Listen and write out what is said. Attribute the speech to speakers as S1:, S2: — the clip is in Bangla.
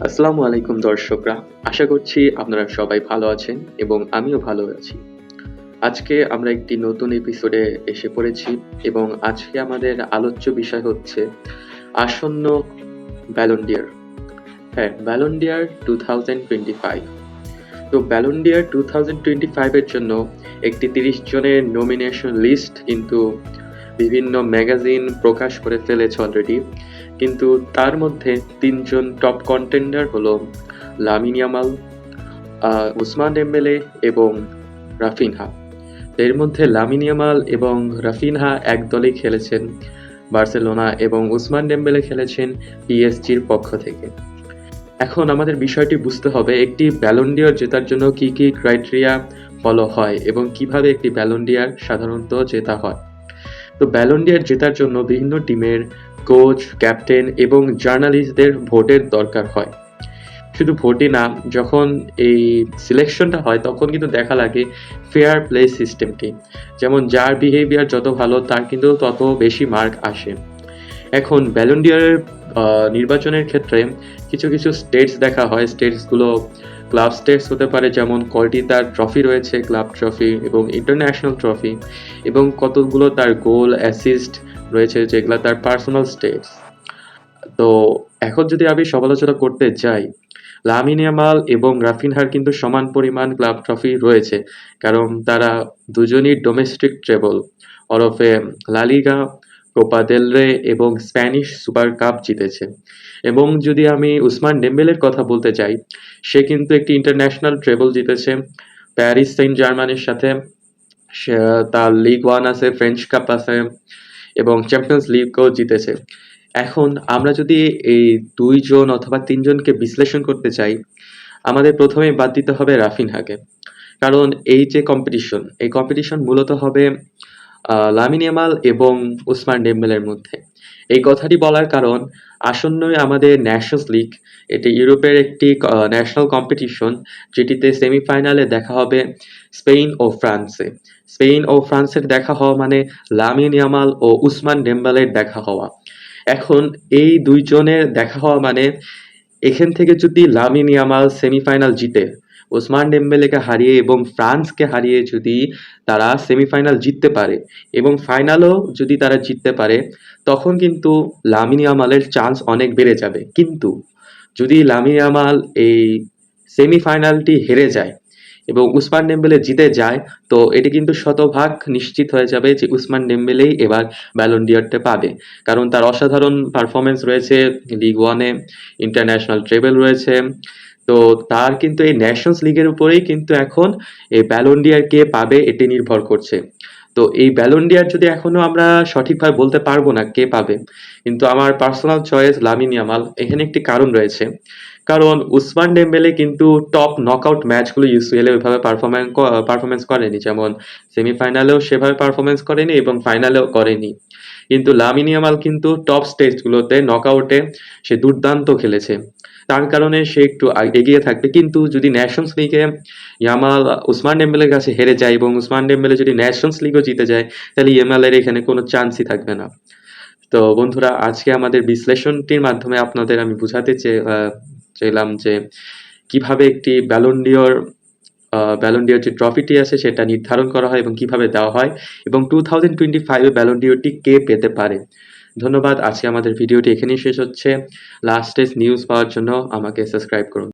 S1: আসসালামু আলাইকুম দর্শকরা, আশা করছি আপনারা সবাই ভালো আছেন এবং আমিও ভালো আছি। আজকে আমরা একটি নতুন এপিসোডে এসে পড়েছি এবং আজকে আমাদের আলোচ্য বিষয় হচ্ছে আসন্ন ব্যালন্ডিয়ার হ্যাঁ Ballon d'Or two thousand twenty five তো ব্যালন্ডিয়ার টু থাউজেন্ড টোয়েন্টি ফাইভের জন্য একটি তিরিশ জনের নমিনেশন লিস্ট কিন্তু বিভিন্ন ম্যাগাজিন প্রকাশ করে ফেলেছে অলরেডি কিন্তু তার মধ্যে তিনজন টপ কন্টেন্ডার হলো লামিন ইয়ামাল উসমান ডেম্বেলে এবং রাফিনহা। এর মধ্যে লামিন ইয়ামাল এবং রাফিনহা এক দলে খেলেছেন বার্সেলোনা এবং উসমান ডেম্বেলে খেলেছেন পিএসজির পক্ষ থেকে। এখন আমাদের বিষয়টি বুঝতে হবে, একটি ব্যালন্ডিয়ার জেতার জন্য কি কি ক্রাইটেরিয়া ফলো হয় এবং কীভাবে একটি ব্যালন্ডিয়ার সাধারণত জেতা হয়। তো ব্যালন্ডিয়ার জেতার জন্য বিভিন্ন টিমের কোচ, ক্যাপ্টেন এবং জার্নালিস্টদের ভোটের দরকার হয়। শুধু ভোটই না, যখন এই সিলেকশনটা হয়, তখন কিন্তু দেখা লাগে ফেয়ার প্লে সিস্টেমটি যেমন যার বিহেভিয়ার যত ভালো, তার কিন্তু তত বেশি মার্ক আসে। এখন ব্যালন্ডিয়ারের নির্বাচনের ক্ষেত্রে কিছু কিছু স্টেটস দেখা হয়। স্টেটসগুলো ক্লাব স্টেটস হতে পারে, যেমন কয়টি তার ট্রফি রয়েছে ক্লাব ট্রফি এবং ইন্টারন্যাশনাল ট্রফি এবং কতগুলো তার গোল অ্যাসিস্ট রয়েছে যেগুলো তার পার্সোনাল স্টেটস তো এখন যদি আমি সমালোচনা করতে যাই লামিন ইয়ামাল এবং রাফিনহার কিন্তু সমান পরিমাণ ক্লাব ট্রফি রয়েছে, কারণ তারা দুজনই ডোমেস্টিক ট্রেবল ওরফে La Liga Copa del Rey এবং স্প্যানিশ সুপার কাপ জিতেছে। এবং যদি আমি উসমান ডেম্বেলের কথা বলতে চাই, সে কিন্তু একটি ইন্টারন্যাশনাল ট্রেবল জিতেছে প্যারিস সেন্ট জার্মানির সাথে তার লিগ ওয়ান আছে ফ্রেঞ্চ কাপ আছে এবং চ্যাম্পিয়ন্স লিগও জিতেছে। এখন আমরা যদি এই দুইজন অথবা তিনজনকে বিশ্লেষণ করতে চাই, আমাদের প্রথমে বাদ দিতে হবে রাফিনহাকে। কারণ এই যে কম্পিটিশন এই কম্পিটিশন মূলত হবে লামিনিয়ামাল এবং উসমান ডেম্বেলের মধ্যে। এই কথাটি বলার কারণ আসন্নই আমাদের ন্যাশনস লিগ এটি ইউরোপের একটি ন্যাশনাল কম্পিটিশন যেটিতে সেমিফাইনালে দেখা হবে স্পেন ও ফ্রান্সে। স্পেন ও ফ্রান্সের দেখা হওয়া মানে লামিন ইয়ামাল ও উসমান ডেম্বালের দেখা হওয়া। এখন এই দুইজনের দেখা হওয়া মানে এখান থেকে যদি লামিন ইয়ামাল সেমিফাইনাল জিতে ওসমান ডেম্বেলেকে হারিয়ে এবং ফ্রান্সকে হারিয়ে যদি তারা সেমিফাইনাল জিততে পারে এবং ফাইনালও যদি তারা জিততে পারে, তখন কিন্তু লামিন ইয়ামালের চান্স অনেক বেড়ে যাবে। কিন্তু যদি লামিন ইয়ামাল এই সেমিফাইনালটি হেরে যায় এবং উসমান ডেম্বেলে জিতে যায়, তো এটি কিন্তু শতভাগ নিশ্চিত হয়ে যাবে যে উসমান ডেম্বেলেই এবার ব্যালন্ডিয়ারটা পাবে। কারণ তার অসাধারণ পারফরমেন্স রয়েছে লিগ ওয়ানে ইন্টারন্যাশনাল ট্রেবেল রয়েছে তো তার কিন্তু এই ন্যাশনস লিগের উপরেই কিন্তু এখন এই ব্যালন্ডিয়ার কে পাবে এটি নির্ভর করছে। তো এই ব্যালন্ডিয়ার যদি এখনও আমরা সঠিকভাবে বলতে পারব না কে পাবে, কিন্তু আমার পার্সোনাল চয়েস লামিন ইয়ামাল। এখানে একটি কারণ রয়েছে। কারণ উসমান ডেম্বেলে কিন্তু টপ নকআউট ম্যাচগুলো ইউসিএল ওইভাবে পারফরমেন্স পারফরমেন্স করেনি। যেমন সেমিফাইনালেও সেভাবে পারফরমেন্স করেনি এবং ফাইনালেও করেনি। কিন্তু লামিন ইয়ামাল কিন্তু টপ স্টেজগুলোতে নকআউটে সে দুর্দান্ত খেলেছে। তার কারণে সে একটু এগিয়ে থাকবে। কিন্তু যদি ন্যাশনস লিগে ইয়ামাল উসমান ডেম্বেলের কাছে হেরে যায় এবং উসমান ডেম্বেলে যদি ন্যাশনস লিগও জিতে যায় তাহলে ইয়ামালের এখানে কোনো চান্সই থাকবে না। তো বন্ধুরা আজকে আমাদের বিশ্লেষণটির মাধ্যমে আপনাদের আমি বুঝাতে চে- আহ, চাইলাম যে কীভাবে একটি ব্যালন্ডিওর ব্যালন্ডিওর যে ট্রফিটি আছে সেটা নির্ধারণ করা হয় এবং কীভাবে দেওয়া হয় এবং টু থাউজেন্ড টোয়েন্টি ফাইভে ব্যালন্ডিওরটি কে পেতে পারে। ধন্যবাদ, আজকে আমাদের ভিডিওটি এখানেই শেষ হচ্ছে। লাস্টেস্ট নিউজ পাওয়ার জন্য আমাকে সাবস্ক্রাইব করুন।